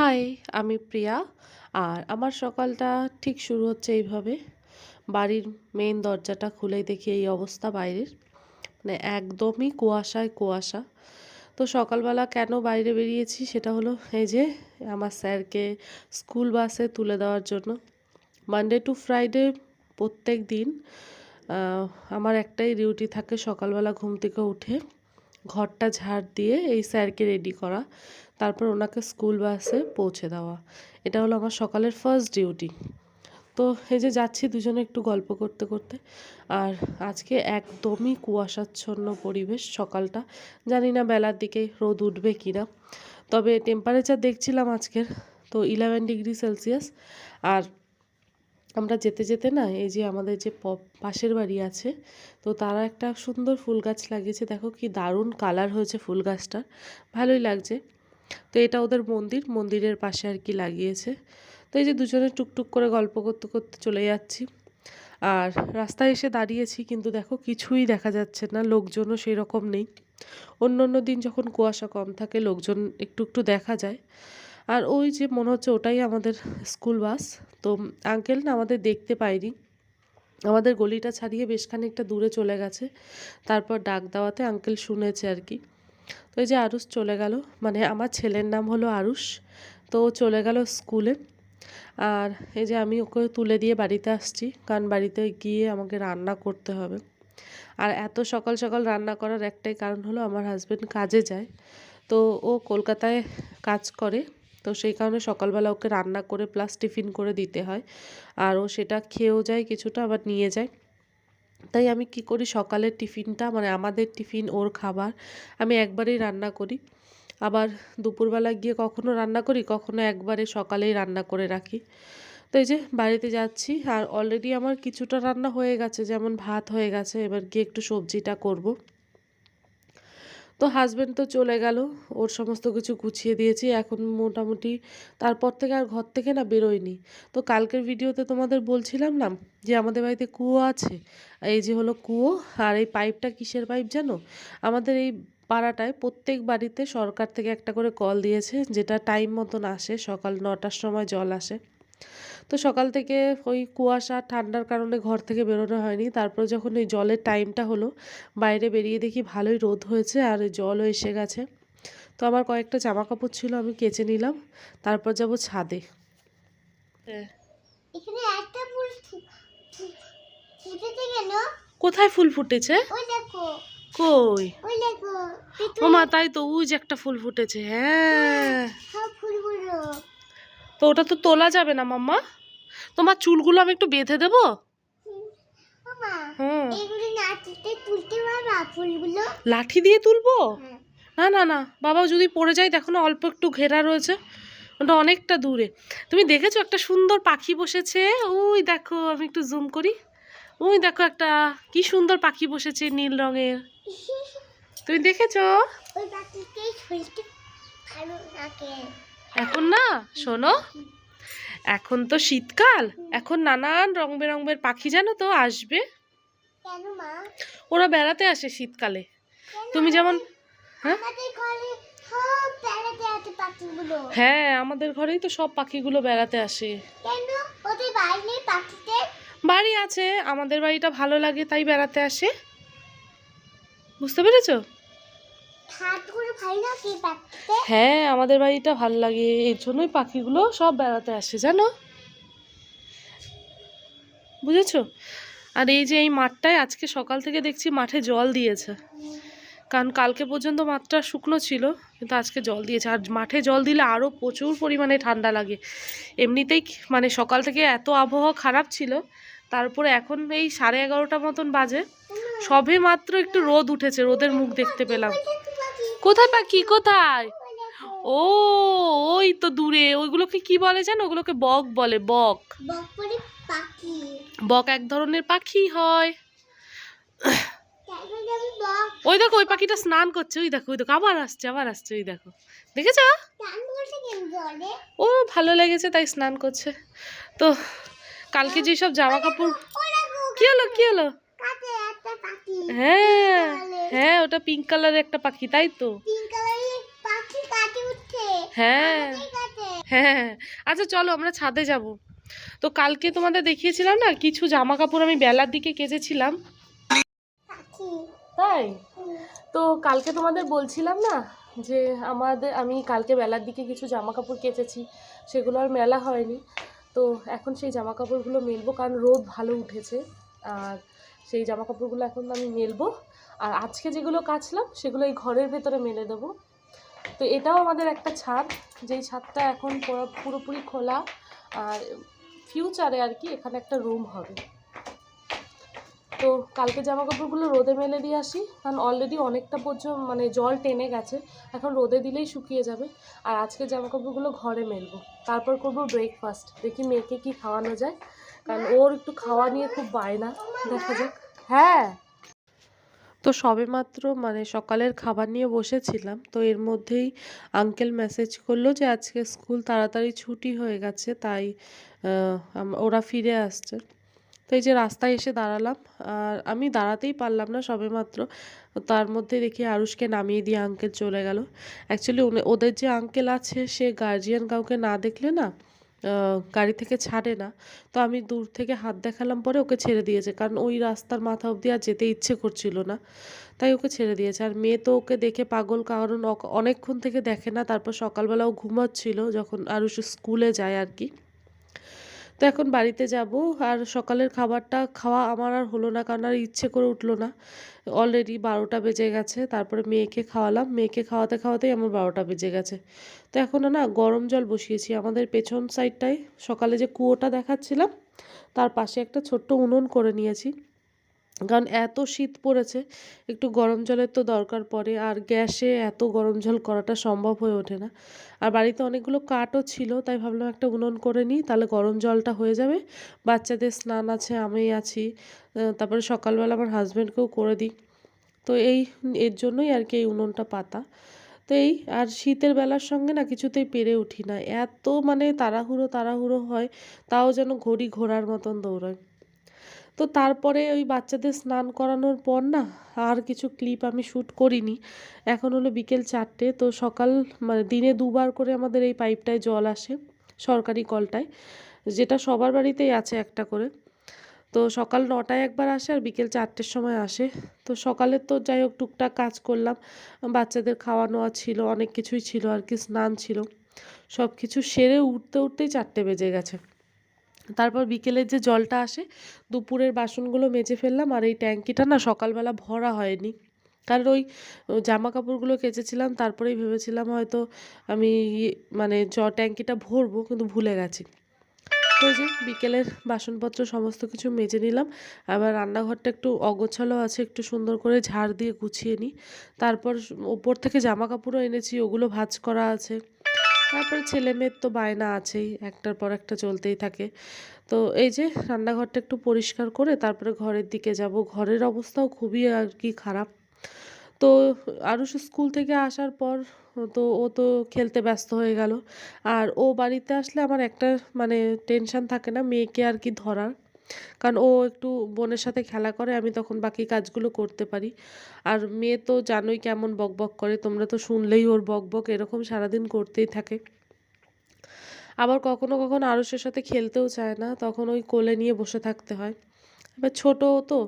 High আমি প্রিয়া। আর আমার সকালটা ঠিক শুরু হচ্ছে এইভাবে। বাড়ির মেইন দরজাটা খুলেই দেখি এই অবস্থা বাইরের। মানে একদমই কুয়াশায় কুয়াশা। তো সকালবেলা কেন বাইরে বেরিয়েছি সেটা হলো এই যে আমার স্যারকে স্কুল বাসে তুলে দেওয়ার জন্য। মানডে টু ফ্রাইডে প্রত্যেক দিন আমার একটাই ডিউটি থাকে সকালবেলা ঘুম থেকে উঠে। ঘরটা ঝাড় দিয়ে এই স্যারকে রেডি করা। তারপর ওনাকে স্কুল বাসে পৌঁছে দেওয়া। এটা হলো আমার সকালের ফার্স্ট ডিউটি তো এই যে যাচ্ছি দুজনে একটু গল্প করতে করতে, আর আজকে একদমই কুয়াশাচ্ছন্ন পরিবেশ সকালটা। জানি না বেলার দিকে রোদ উঠবে কি না তবে টেম্পারেচার দেখছিলাম আজকের, তো ইলেভেন ডিগ্রি সেলসিয়াস আর আমরা যেতে যেতে না এই যে আমাদের যে পাশের বাড়ি আছে, তো তারা একটা সুন্দর ফুল গাছ লাগিয়েছে। দেখো কি দারুণ কালার হয়েছে ফুল গাছটার, ভালোই লাগছে। তো এটা ওদের মন্দির, মন্দিরের পাশে আর কি লাগিয়েছে। তো এই যে দুজনে টুকটুক করে গল্প করতে করতে চলে যাচ্ছি। আর রাস্তায় এসে দাঁড়িয়েছি, কিন্তু দেখো কিছুই দেখা যাচ্ছে না, লোকজনও সেই রকম নেই। অন্য অন্য দিন যখন কুয়াশা কম থাকে, লোকজন একটু একটু দেখা যায়। আর ওই যে মনে হচ্ছে ওটাই আমাদের স্কুল বাস তো আঙ্কেল না আমাদের দেখতে পাইনি আমাদের গলিটা ছাড়িয়ে বেশ খানিকটা দূরে চলে গেছে। তারপর ডাক দেওয়াতে আঙ্কেল শুনেছে আর কি। তো এই যে আরুষ চলে গেল। মানে আমার ছেলের নাম হলো আরুষ। তো ও চলে গেল স্কুলে আর এই যে আমি ওকে তুলে দিয়ে বাড়িতে আসছি। কারণ বাড়িতে গিয়ে আমাকে রান্না করতে হবে। আর এত সকাল সকাল রান্না করার একটাই কারণ হলো আমার হাজবেন্ড কাজে যায়। তো ও কলকাতায় কাজ করে। তো সেই কারণে সকালবেলা ওকে রান্না করে প্লাস টিফিন করে দিতে হয়। আর ও সেটা খেয়েও যায় কিছুটা, আবার নিয়ে যায়। তাই আমি কি করি, সকালের টিফিনটা মানে আমাদের টিফিন, ওর খাবার, আমি একবারেই রান্না করি। আবার দুপুরবেলা গিয়ে কখনো রান্না করি, কখনো একবারে সকালেই রান্না করে রাখি। তো এই যে বাড়িতে যাচ্ছি, আর অলরেডি আমার কিছুটা রান্না হয়ে গেছে, যেমন ভাত হয়ে গেছে, এবার গিয়ে একটু সবজিটা করব। তো হাজব্যান্ড তো চলে গেল, ওর সমস্ত কিছু গুছিয়ে দিয়েছি, এখন মোটামুটি তারপর থেকে আর ঘর থেকে না বেরোয়নি। তো কালকের ভিডিওতে তোমাদের বলছিলাম না যে আমাদের বাড়িতে কুয়ো আছে? এই যে হলো কুয়ো আর এই পাইপটা কিসের পাইপ জানো? আমাদের এই পাড়াটায় প্রত্যেক বাড়িতে সরকার থেকে একটা করে কল দিয়েছে, যেটা টাইম মতন আসে, সকাল নটার সময় জল আসে। তো সকাল থেকে ওই কুয়াশা ঠান্ডার কারণে ঘর থেকে বেরোনো হয়নি। তারপর যখন ওই জলের টাইমটা হলো বাইরে বেরিয়ে দেখি ভালোই রোদ হয়েছে আর ওই জলও এসে গেছে। তো আমার কয়েকটা জামা কাপড় ছিল আমি কেচে নিলাম। তারপর যাব ছাদে। হ্যাঁ। এখানে একটা ফুল ফু- ফু- ফুটেছে কেন? কোথায় ফুল ফুটেছে? কই? ও মা তাই তো ওই যে একটা ফুল ফুটেছে হ্যাঁ। ফুলগুলো। তো ওটা তো তোলা যাবে না মাম্মা। তোমার চুলগুলো আমি একটু বেঁধে দেবো? লাঠি দিয়ে তুলবো? হ্যাঁ। না না না। বাবা যদি পড়ে যায় দেখো না অল্প একটু ঘেরা রয়েছে। ওটা অনেকটা দূরে। তুমি দেখেছ একটা সুন্দর পাখি বসেছে? ওই দেখো আমি একটু জুম করি। ওই দেখো একটা কি সুন্দর পাখি বসেছে নীল রঙের। তুমি দেখেছ? এখন না শোনো। এখন তো শীতকাল এখন নানান রং বেরঙের পাখি জানো তো আসবে। ওরা বেড়াতে আসে শীতকালে। তুমি যেমন হ্যাঁ? হ্যাঁ আমাদের ঘরেই তো সব পাখিগুলো বেড়াতে আসে। বাড়ি আছে আমাদের বাড়িটা ভালো লাগে তাই বেড়াতে আসে। বুঝতে পেরেছ? হ্যাঁ আমাদের বাড়িটা ভালো লাগে। এর জন্যই পাখিগুলো সব বেড়াতে আসে জানো? বুঝেছ? আর এই যে এই মাঠটায় আজকে সকাল থেকে দেখছি মাঠে জল দিয়েছে। কারণ কালকে পর্যন্ত মাঠটা শুকনো ছিল কিন্তু আজকে জল দিয়েছে। আর মাঠে জল দিলে আরও প্রচুর পরিমাণে ঠান্ডা লাগে। এমনিতেই মানে সকাল থেকে এত আবহাওয়া খারাপ ছিল তারপরে এখন এই সাড়ে এগারোটা মতন বাজে। সবে মাত্র একটু রোদ উঠেছে রোদের মুখ দেখতে পেলাম। কোথায় পাখি কোথায়? ও ওই তো দূরে। ওইগুলোকে কি বলে জানো? ওগুলোকে বক বলে বক। বক এক ধরনের পাখি হয়। ওই দেখো ওই পাখিটা স্নান করছে। ওই দেখো ওই দেখো আবার আসছে আবার আসছে ওই দেখো। দেখেছ? ও ভালো লেগেছে তাই স্নান করছে। তো কালকে যেসব জামা কাপড় কি হলো কি হলো? হ্যাঁ হ্যাঁ ওটা পিঙ্ক কালারের একটা পাখি তাই তো? কাটে উঠছে। হ্যাঁ। হ্যাঁ আচ্ছা চলো আমরা ছাদে যাব। তো কালকে তোমাদের দেখিয়েছিলাম না কিছু জামা কাপড় আমি বেলার দিকে কেচেছিলাম। তাই? তো কালকে তোমাদের বলছিলাম না যে আমাদের আমি কালকে বেলার দিকে কিছু জামা কাপড় কেচেছি সেগুলো আর মেলা হয়নি। তো এখন সেই জামা কাপড়গুলো মেলবো কারণ রোদ ভালো উঠেছে। আর সেই জামা কাপড়গুলো এখন আমি মেলবো। আর আজকে যেগুলো কাচলাম, সেগুলো এই ঘরের ভেতরে মেলে দেবো। তো এটাও আমাদের একটা ছাদ, যেই ছাদটা এখন পুরো- পুরোপুরি খোলা। আর ফিউচারে আর কি এখানে একটা রুম হবে। তো কালকে জামা কাপড়গুলো রোদে মেলে দিয়ে আসি, কারণ অলরেডি অনেকটা পর্যন্ত মানে জল টেনে গেছে। এখন রোদে দিলেই শুকিয়ে যাবে। আর আজকে জামা কাপড়গুলো ঘরে মেলবো। তারপর করব ব্রেকফাস্ট দেখি মেয়েকে কি খাওয়ানো যায়। কারণ ওর একটু খাওয়া নিয়ে খুব বায়না। দেখা যাক। হ্যাঁ। তো সবেমাত্র মানে সকালের খাবার নিয়ে বসেছিলাম, তো এর মধ্যেই আঙ্কেল মেসেজ করল যে আজকে স্কুল তাড়াতাড়ি ছুটি হয়ে গেছে, তাই ওরা ফিরে আসছে। তো এই যে রাস্তায় এসে দাঁড়ালাম, আর আমি দাঁড়াতেই পারলাম না সবেমাত্র তার মধ্যে দেখি আরুষকে নামিয়ে দিয়ে আঙ্কেল চলে গেল। অ্যাকচুয়ালি ওদের যে আঙ্কেল আছে, সে গার্জিয়ান কাউকে না দেখলে না গাড়ি থেকে ছাড়ে না। তো আমি দূর থেকে হাত দেখালাম পরে ওকে ছেড়ে দিয়েছে। কারণ ওই রাস্তার মাথা অবধি আর যেতে ইচ্ছে করছিল না। তাই ওকে ছেড়ে দিয়েছে। আর মেয়ে তো ওকে দেখে পাগল, কারণ অনেকক্ষণ থেকে দেখে না। তারপর সকালবেলাও ঘুমাচ্ছিল যখন আরুষ স্কুলে যায় আর কি। তো এখন বাড়িতে যাব। আর সকালের খাবারটা খাওয়া আমার আর হলো না, কারণ আর ইচ্ছে করে উঠল না। অলরেডি বারোটা বেজে গেছে, তারপরে মেয়েকে খাওয়ালাম। মেয়েকে খাওয়াতে খাওয়াতেই আমার বারোটা বেজে গেছে। তো এখন না গরম জল বসিয়েছি। আমাদের পেছন সাইডটায় সকালে যে কুয়োটা দেখাচ্ছিলাম, তার পাশে একটা ছোট্ট উনুন করে নিয়েছি। কারণ এত শীত পড়েছে, একটু গরম জলের তো দরকার পড়ে, আর গ্যাসে এত গরম জল করাটা সম্ভব হয়ে ওঠে না। আর বাড়িতে অনেকগুলো কাঠও ছিল, তাই ভাবলাম একটা উনুন করে নিই, তাহলে গরম জলটা হয়ে যাবে। বাচ্চাদের স্নান আছে আমি আছি তারপরে সকালবেলা আমার হাজব্যান্ডকেও করে দিই। তো এই, এর জন্যই আর কি এই উনুনটা পাতা। তো এই, আর শীতের বেলার সঙ্গে না কিছুতেই পেরে উঠি না। এত মানে তাড়াহুড়ো তাড়াহুড়ো হয়, তাও যেন ঘড়ি ঘোড়ার মতন দৌড়ায়। তো তারপরে ওই বাচ্চাদের স্নান করানোর পর না আর কিছু ক্লিপ আমি শ্যুট করিনি। এখন হলো বিকেল চারটে, তো সকাল মানে দিনে দুবার করে আমাদের এই পাইপটায় জল আসে, সরকারি কলটায়, যেটা সবার বাড়িতেই আছে একটা করে। তো সকাল নটায় একবার আসে আর বিকেল চারটের সময় আসে। তো সকালে তো যাই হোক টুকটাক কাজ করলাম, বাচ্চাদের খাওয়ানো ছিল, অনেক কিছুই ছিল আর কি, স্নান ছিল। সব কিছু সেরে উঠতে উঠতেই চারটে বেজে গেছে। তারপর বিকেলের যে জলটা আসে, দুপুরের বাসনগুলো মেজে ফেললাম আর এই ট্যাঙ্কিটা না সকালবেলা ভরা হয়নি। কারণ ওই জামা কাপড়গুলো কেচেছিলাম, তারপরেই ভেবেছিলাম হয়তো আমি ইয়ে- মানে জ, ট্যাঙ্কিটা ভরবো, কিন্তু ভুলে গেছি। তো যে বিকেলের বাসনপত্র সমস্ত কিছু মেজে নিলাম। আবার রান্নাঘরটা একটু অগোছালো আছে, একটু সুন্দর করে ঝাড় দিয়ে গুছিয়ে নিই। তারপর ওপর থেকে জামা কাপড়ও এনেছি, ওগুলো ভাঁজ করা আছে। তারপরে ছেলে মেয়ের তো বায়না আছেই, একটার পর একটা চলতেই থাকে। তো এই যে রান্নাঘরটা একটু পরিষ্কার করে তারপরে ঘরের দিকে যাব, ঘরের অবস্থাও খুবই আর কি খারাপ। তো আরুষ স্কুল থেকে আসার পর তো ও তো খেলতে ব্যস্ত হয়ে গেল। আর ও বাড়িতে আসলে আমার একটা মানে টেনশন থাকে না, মেয়েকে আর কি ধরার। কারণ ও একটু বোনের সাথে খেলা করে, আমি তখন বাকি কাজগুলো করতে পারি। আর মেয়ে তো জানোই কেমন বকবক করে, তোমরা তো শুনলেই ওর বকবক, এরকম সারাদিন করতেই থাকে। আবার কখনো কখনো আরুষের সাথে খেলতেও চায় না, তখন ওই কোলে নিয়ে বসে থাকতে হয়। এবার ছোটো তো,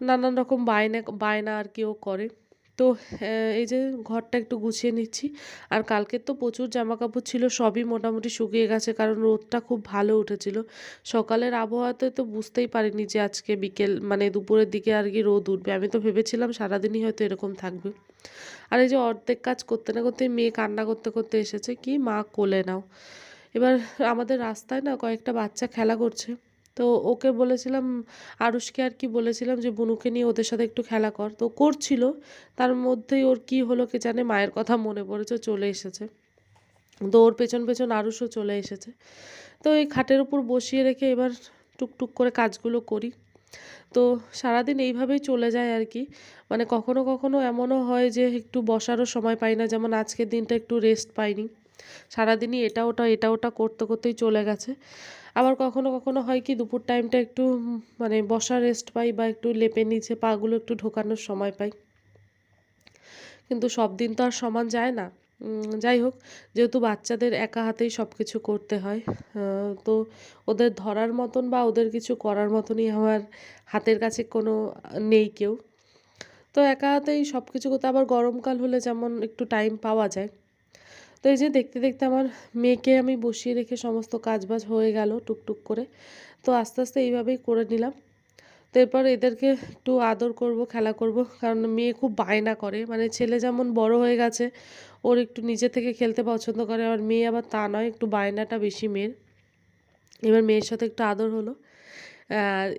নানান রকম বায়না বায়না আর কি ও করে। তো এই যে ঘরটা একটু গুছিয়ে নিচ্ছি। আর কালকের তো প্রচুর জামা কাপড় ছিল, সবই মোটামুটি শুকিয়ে গেছে, কারণ রোদটা খুব ভালো উঠেছিল। সকালের আবহাওয়াতে তো বুঝতেই পারিনি যে আজকে বিকেল মানে দুপুরের দিকে আর কি রোদ উঠবে। আমি তো ভেবেছিলাম সারাদিনই হয়তো এরকম থাকবে। আর এই যে অর্ধেক কাজ করতে না করতে মেয়ে কান্না করতে করতে এসেছে, কি মা কোলে নাও। এবার আমাদের রাস্তায় না কয়েকটা বাচ্চা খেলা করছে। তো ওকে বলেছিলাম, আরুষকে আর কি বলেছিলাম যে, বুনুকে নিয়ে ওদের সাথে একটু খেলা কর। তো করছিল, তার মধ্যেই ওর কি হলো কে জানে, মায়ের কথা মনে পড়েছে, চলে এসেছে। তো ওর পেছন পেছন আরুষও চলে এসেছে। তো এই খাটের উপর বসিয়ে রেখে এবার টুকটুক করে কাজগুলো করি। তো সারাদিন এইভাবেই চলে যায় আর কি। মানে কখনো কখনো এমনও হয় যে, একটু বসারও সময় পাই না, যেমন আজকের দিনটা একটু রেস্ট পাইনি। সারাদিনই এটা ওটা এটা ওটা করতে করতেই চলে গেছে। আবার কখনো কখনো হয় কি দুপুর টাইমটা একটু মানে বসা রেস্ট পাই বা একটু লেপে নিচে পাগুলো একটু ঢোকানোর সময় পাই। কিন্তু সব দিন তো আর সমান যায় না। যাই হোক, যেহেতু বাচ্চাদের একা হাতেই সব কিছু করতে হয় তো ওদের ধরার মতন বা ওদের কিছু করার মতনই আমার হাতের কাছে কোনো নেই কেউ। তো একা হাতেই সব কিছু করতে, আবার গরমকাল হলে যেমন একটু টাইম পাওয়া যায়। তো এই যে দেখতে দেখতে আমার মেয়েকে আমি বসিয়ে রেখে সমস্ত কাজবাজ হয়ে গেল টুকটুক করে। তো আস্তে আস্তে এইভাবেই করে নিলাম। তো এরপর এদেরকে একটু আদর করব, খেলা করব, কারণ মেয়ে খুব বায়না করে। মানে ছেলে যেমন বড় হয়ে গেছে, ওর একটু নিজে থেকে খেলতে পছন্দ করে আর মেয়ে আবার তা নয়, একটু বায়নাটা বেশি মেয়ের। এবার মেয়ের সাথে একটু আদর হলো।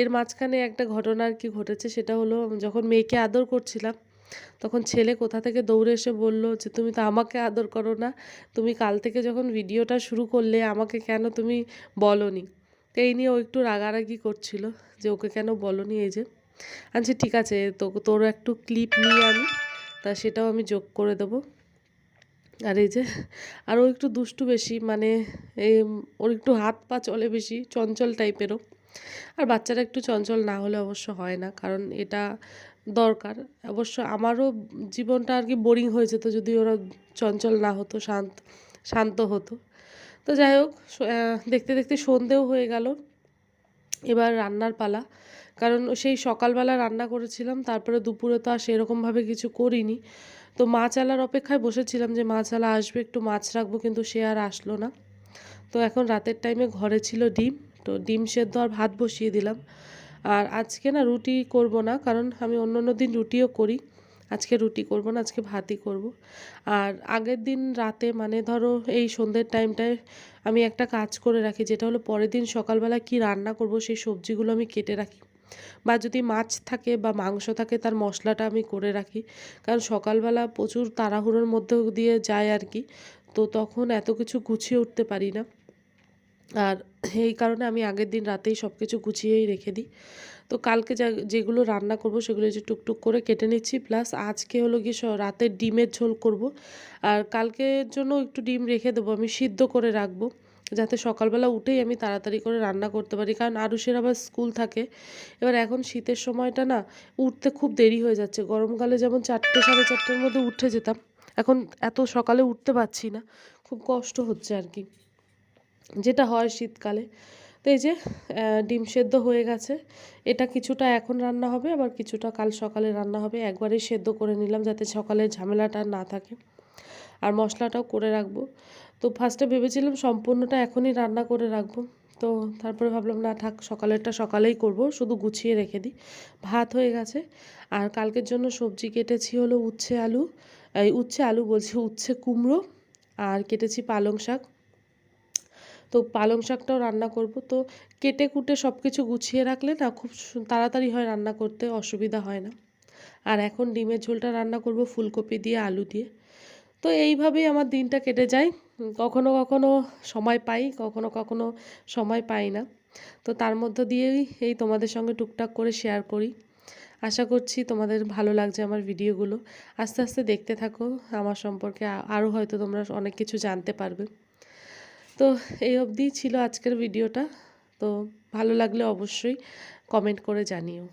এর মাঝখানে একটা ঘটনা আর কি ঘটেছে, সেটা হলো যখন মেয়েকে আদর করছিলাম তখন ছেলে কোথা থেকে দৌড়ে এসে বলল যে, তুমি তো আমাকে আদর করো না। তুমি কাল থেকে যখন ভিডিওটা শুরু করলে আমাকে কেন তুমি বলনি? তো এই নিয়ে ও একটু রাগারাগি করছিল যে, ওকে কেন বলনি এই যে? আচ্ছা ঠিক আছে। তো তোর একটু ক্লিপ নিয়ে আমি। তা সেটাও আমি যোগ করে দেবো। আর এই যে, আর ও একটু দুষ্টু বেশি মানে ওর একটু হাত পা চলে বেশি, চঞ্চল টাইপেরও আর বাচ্চারা একটু চঞ্চল না হলে অবশ্য হয় না। কারণ এটা দরকার। অবশ্য আমারও জীবনটা আর কি বোরিং হয়ে যেত যদি ওরা চঞ্চল না হতো, শান্ত শান্ত হতো। তো যাই হোক দেখতে দেখতে সন্ধেও হয়ে গেল। এবার রান্নার পালা। কারণ সেই সকালবেলা রান্না করেছিলাম, তারপরে দুপুরে তো আর সেরকমভাবে কিছু করিনি। তো মাছ আলার অপেক্ষায় বসেছিলাম যে মাছ আলা আসবে, একটু মাছ রাখব, কিন্তু সে আর আসলো না। তো এখন রাতের টাইমে ঘরে ছিল ডিম, তো ডিম সেদ্ধ আর ভাত বসিয়ে দিলাম। আর আজকে না রুটি করব না, কারণ আমি অন্য অন্য দিন রুটিও করি। আজকে রুটি করব না, আজকে ভাতই করব। আর আগের দিন রাতে মানে ধরো এই সন্ধ্যের টাইমটায় আমি একটা কাজ করে রাখি, যেটা হলো পরের দিন সকালবেলা কি রান্না করব, সেই সবজিগুলো আমি কেটে রাখি। বা যদি মাছ থাকে বা মাংস থাকে, তার মশলাটা আমি করে রাখি। কারণ সকালবেলা প্রচুর তাড়াহুড়োর মধ্যে দিয়ে যায় আর কি, তো তখন এত কিছু গুছিয়ে উঠতে পারি না। আর এই কারণে আমি আগের দিন রাতেই সব কিছু গুছিয়েই রেখে দিই। তো কালকে যা, যেগুলো রান্না করব সেগুলো যে টুকটুক করে কেটে নিচ্ছি, প্লাস আজকে হলো গিয়ে রাতের ডিমের ঝোল করব। আর কালকের জন্য একটু ডিম রেখে দেবো, আমি সিদ্ধ করে রাখব, যাতে সকালবেলা উঠেই আমি তাড়াতাড়ি করে রান্না করতে পারি। কারণ আরুষের আবার স্কুল থাকে, এবার এখন শীতের সময়টা না, উঠতে খুব দেরি হয়ে যাচ্ছে। গরমকালে যেমন চারটে, সাড়ে চারটের মধ্যে উঠে যেতাম, এখন এত সকালে উঠতে পারছি না, খুব কষ্ট হচ্ছে আর কি। যেটা হয় শীতকালে। তো এই যে ডিম সেদ্ধ হয়ে গেছে। এটা কিছুটা এখন রান্না হবে, আবার কিছুটা কাল সকালে রান্না হবে। একবারেই সেদ্ধ করে নিলাম যাতে সকালের ঝামেলাটা না থাকে। আর মশলাটাও করে রাখব। তো ফার্স্টে ভেবেছিলাম সম্পূর্ণটা এখনই রান্না করে রাখব। তো তারপরে ভাবলাম, না থাক, সকালেরটা সকালেই করব। শুধু গুছিয়ে রেখে দিই। ভাত হয়ে গেছে। আর কালকের জন্য সবজি কেটেছি হলো উচ্ছে আলু। এই উচ্ছে আলু বলছি, উচ্ছে কুমড়ো। আর কেটেছি পালং শাক। তো পালং শাকটাও রান্না করব। তো কেটে কুটে সব কিছু গুছিয়ে রাখলে না খুব তাড়াতাড়ি হয় রান্না করতে, অসুবিধা হয় না। আর এখন ডিমের ঝোলটা রান্না করব ফুলকপি দিয়ে, আলু দিয়ে। তো এইভাবেই আমার দিনটা কেটে যায়। কখনো কখনো সময় পাই, কখনো কখনো সময় পাই না। তো তার মধ্য দিয়েই এই তোমাদের সঙ্গে টুকটাক করে শেয়ার করি। আশা করছি তোমাদের ভালো লাগছে আমার ভিডিওগুলো। আস্তে আস্তে দেখতে থাকো। আমার সম্পর্কে আরও হয়তো তোমরা অনেক কিছু জানতে পারবে। তো এই অবধিই ছিল আজকের ভিডিওটা। তো ভালো লাগলে অবশ্যই কমেন্ট করে জানিও।